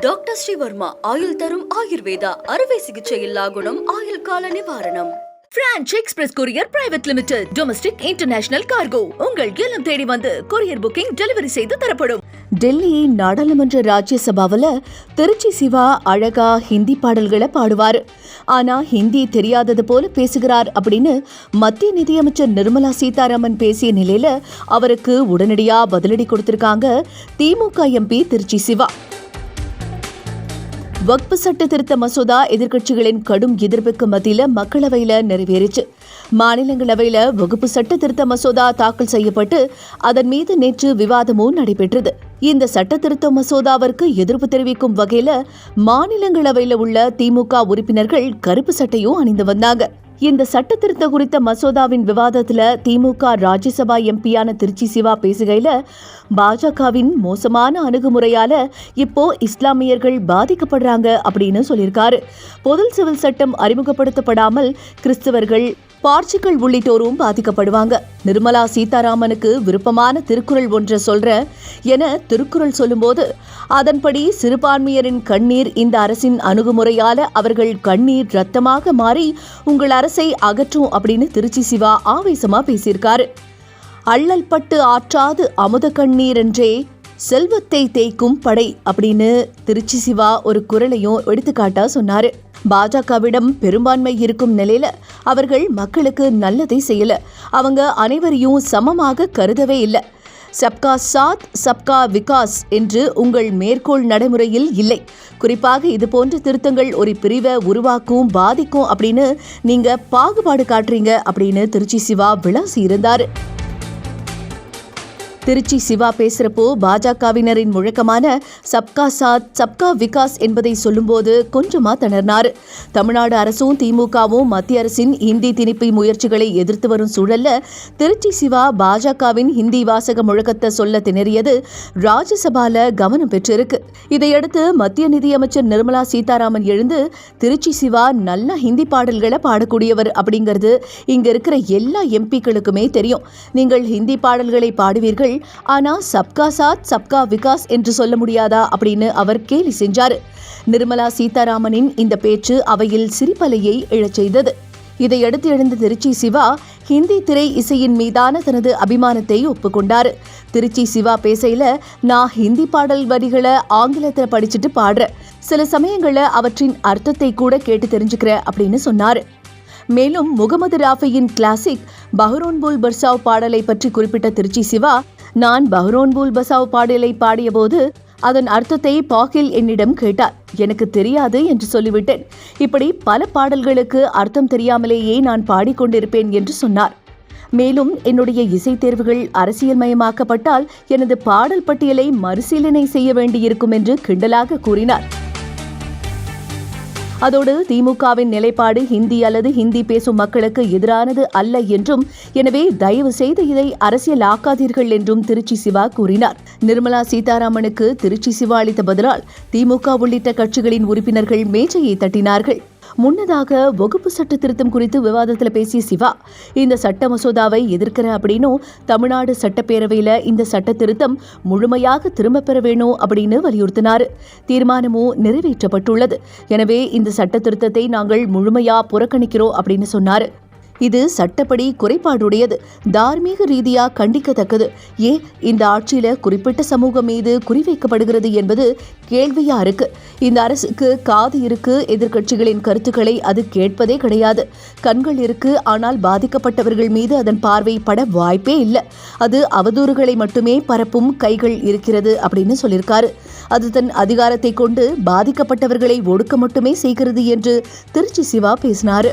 Doctor Srivarma ஆயுள் தரும் ஆயுர்வேதா அறுவை சிகிச்சை இல்லா குணம் ஆயுள் கால நிவாரணம். Franch Express courier private limited domestic international cargo உங்கள் இல்லம் தேடி வந்து கொரியர் புக்கிங் டெலிவரி செய்து தரப்படும். டெல்லி நாடாளுமன்ற ராஜ்யசபாவில் திருச்சி சிவா அழகா ஹிந்தி பாடல்களை பாடுவார். ஆனா ஹிந்தி தெரியாதது போல பேசுகிறார் அப்படின்னு மத்திய நிதியமைச்சர் நிர்மலா சீதாராமன் பேசிய நிலையில அவருக்கு உடனடியா பதிலடி கொடுத்திருக்காங்க திமுக எம்பி திருச்சி சிவா. வக்பு சட்ட திருத்த மசோதா எதிர்க்கட்சிகளின் கடும் எதிர்ப்புக்கு மத்தியில் மக்களவையில் நிறைவேறிச்சு. மாநிலங்களவையில் வகுப்பு சட்ட திருத்த மசோதா தாக்கல் செய்யப்பட்டு அதன் மீது நேற்று விவாதமும் நடைபெற்றது. இந்த சட்ட திருத்த மசோதாவிற்கு எதிர்ப்பு தெரிவிக்கும் வகையில் மாநிலங்களவையில் உள்ள திமுக உறுப்பினர்கள் கருப்பு சட்டையும் அணிந்து வந்தாங்க. இந்த சட்ட திருத்தம் குறித்த மசோதாவின் விவாதத்தில் திமுக ராஜ்யசபா எம்பியான திருச்சி சிவா பேசுகையில் பாஜகவின் மோசமான அணுகுமுறையால் இப்போ இஸ்லாமியர்கள் பாதிக்கப்படுறாங்க அப்படின்னு சொல்லியிருக்காரு. பொது சிவில் சட்டம் அறிமுகப்படுத்தப்படாமல் கிறிஸ்தவர்கள் பார்ச்சிகள் உள்ளிட்டோரும் பாதிக்கப்படுவாங்க. நிர்மலா சீதாராமனுக்கு விருப்பமான திருக்குறள் ஒன்றை சொல்ற என திருக்குறள் சொல்லும்போது அதன்படி சிறுபான்மையரின் கண்ணீர் இந்த அரசின் அணுகுமுறையால அவர்கள் கண்ணீர் ரத்தமாக மாறி உங்கள் அரசை அகற்றும் அப்படின்னு திருச்சி சிவா ஆவேசமா பேசியிருக்காரு. அள்ளல் பட்டு ஆற்றாது அமுத கண்ணீர் என்றே செல்வத்தை தேய்க்கும் படை அப்படின்னு திருச்சி சிவா ஒரு குரலையும் எடுத்துக்காட்டா சொன்னாரு. பாஜகவிடம் பெரும்பான்மை இருக்கும் நிலையில அவர்கள் மக்களுக்கு நல்லதை செய்யல. அவங்க அனைவரையும் சமமாக கருதவே இல்லை. சப்கா சாத் சப்கா விகாஸ் என்று உங்கள் மேற்கோள் நடைமுறையில் இல்லை. குறிப்பாக இது போன்ற திருத்தங்கள் ஒரு பிரிவை உருவாக்கும் பாதிக்கும் அப்படின்னு நீங்க பாகுபாடு காட்டுறீங்க அப்படின்னு திருச்சி சிவா விளாசி இருந்தாரு திருச்சி சிவா பேசுறப்போ பாஜகவினரின் முழக்கமான சப்கா சாத் சப்கா விகாஸ் என்பதை சொல்லும்போது கொஞ்சமா திணறினார் தமிழ்நாடு அரசும் திமுகவும் மத்திய அரசின் ஹிந்தி திணிப்பை முயற்சிகளை எதிர்த்து வரும் சூழல்ல திருச்சி சிவா பாஜகவின் ஹிந்தி வாசக முழக்கத்தை சொல்ல திணறியது ராஜ்யசபால கவனம் பெற்றிருக்கு. இதையடுத்து மத்திய நிதியமைச்சர் நிர்மலா சீதாராமன் எழுந்து திருச்சி சிவா நல்ல ஹிந்தி பாடல்களை பாடக்கூடியவர் அப்படிங்கிறது இங்க இருக்கிற எல்லா எம்பிக்களுக்குமே தெரியும். நீங்கள் ஹிந்தி பாடல்களை பாடுவீர்கள் ஆனா சப்கா சாத் சப்கா விகாஸ் என்று சொல்ல முடியாதா அப்படின்னு அவர் கேலி செஞ்சாரு. நிர்மலா சீதாராமனின் இந்த பேச்சு அவையில் சிரிப்பலையை எழச் செய்தது. இதையடுத்து எழுந்த திருச்சி சிவா ஹிந்தி திரை இசையின் மீதான தனது அபிமானத்தை ஒப்புக்கொண்டார் திருச்சி சிவா பேசையில நான் ஹிந்தி பாடல் வரிகளை ஆங்கிலத்தில் படிச்சுட்டு பாடுறேன். சில சமயங்களில் அவற்றின் அர்த்தத்தை கூட கேட்டு தெரிஞ்சுக்கிறேன் அப்படின்னு சொன்னார். மேலும் முகமது ராஃபியின் கிளாசிக் பஹ்ரோன்புல் பர்சாவ் பாடலை பற்றி குறிப்பிட்ட திருச்சி சிவா நான் பஹ்ரோன்பூல் பசாவ் பாடலை பாடியபோது அதன் அர்த்தத்தை பாகில் என்னிடம் கேட்டார். எனக்கு தெரியாது என்று சொல்லிவிட்டேன். இப்படி பல பாடல்களுக்கு அர்த்தம் தெரியாமலேயே நான் பாடிக்கொண்டிருப்பேன் என்று சொன்னார். மேலும் என்னுடைய இசை தேர்வுகள் அரசியல்மயமாக்கப்பட்டால் எனது பாடல் பட்டியலை மறுசீலனை செய்ய வேண்டியிருக்கும் என்று கிண்டலாக கூறினார். அதோடு திமுகவின் நிலைப்பாடு ஹிந்தி அல்லது ஹிந்தி பேசும் மக்களுக்கு எதிரானது அல்ல என்றும் எனவே தயவு செய்து இதை அரசியல் ஆக்காதீர்கள் என்றும் திருச்சி சிவா கூறினார். நிர்மலா சீதாராமனுக்கு திருச்சி சிவா அளித்த பதிலால் திமுக உள்ளிட்ட கட்சிகளின் உறுப்பினர்கள் மேஜையை தட்டினார்கள். முன்னதாக வகுப்பு சட்ட திருத்தம் குறித்து விவாதத்தில் பேசிய சிவா இந்த சட்ட மசோதாவை எதிர்க்கிற அப்படின்னும் தமிழ்நாடு சட்டப்பேரவையில் இந்த சட்ட திருத்தம் முழுமையாக திரும்ப பெற வேணும் அப்படின்னு வலியுறுத்தினார். தீர்மானமும் நிறைவேற்றப்பட்டுள்ளது. எனவே இந்த சட்ட திருத்தத்தை நாங்கள் முழுமையாக புறக்கணிக்கிறோம் அப்படின்னு சொன்னார். இது சட்டப்படி குறைபாடுடையது. தார்மீக ரீதியாக கண்டிக்கத்தக்கது. ஏன்? இந்த ஆட்சியில குறிப்பிட்ட சமூகம் மீது குறிவைக்கப்படுகிறது என்பது கேள்வியா இருக்கு. இந்த அரசுக்கு காது இருக்கு எதிர்க்கட்சிகளின் கருத்துக்களை அது கேட்பதே கிடையாது. கண்கள் இருக்கு ஆனால் பாதிக்கப்பட்டவர்கள் மீது அதன் பார்வை பட வாய்ப்பே இல்லை. அது அவதூறுகளை மட்டுமே பரப்பும் கைகள் இருக்கிறது அப்படின்னு சொல்லியிருக்காரு. அது தன் அதிகாரத்தை கொண்டு பாதிக்கப்பட்டவர்களை ஒடுக்க மட்டுமே செய்கிறது என்று திருச்சி சிவா பேசினாரு.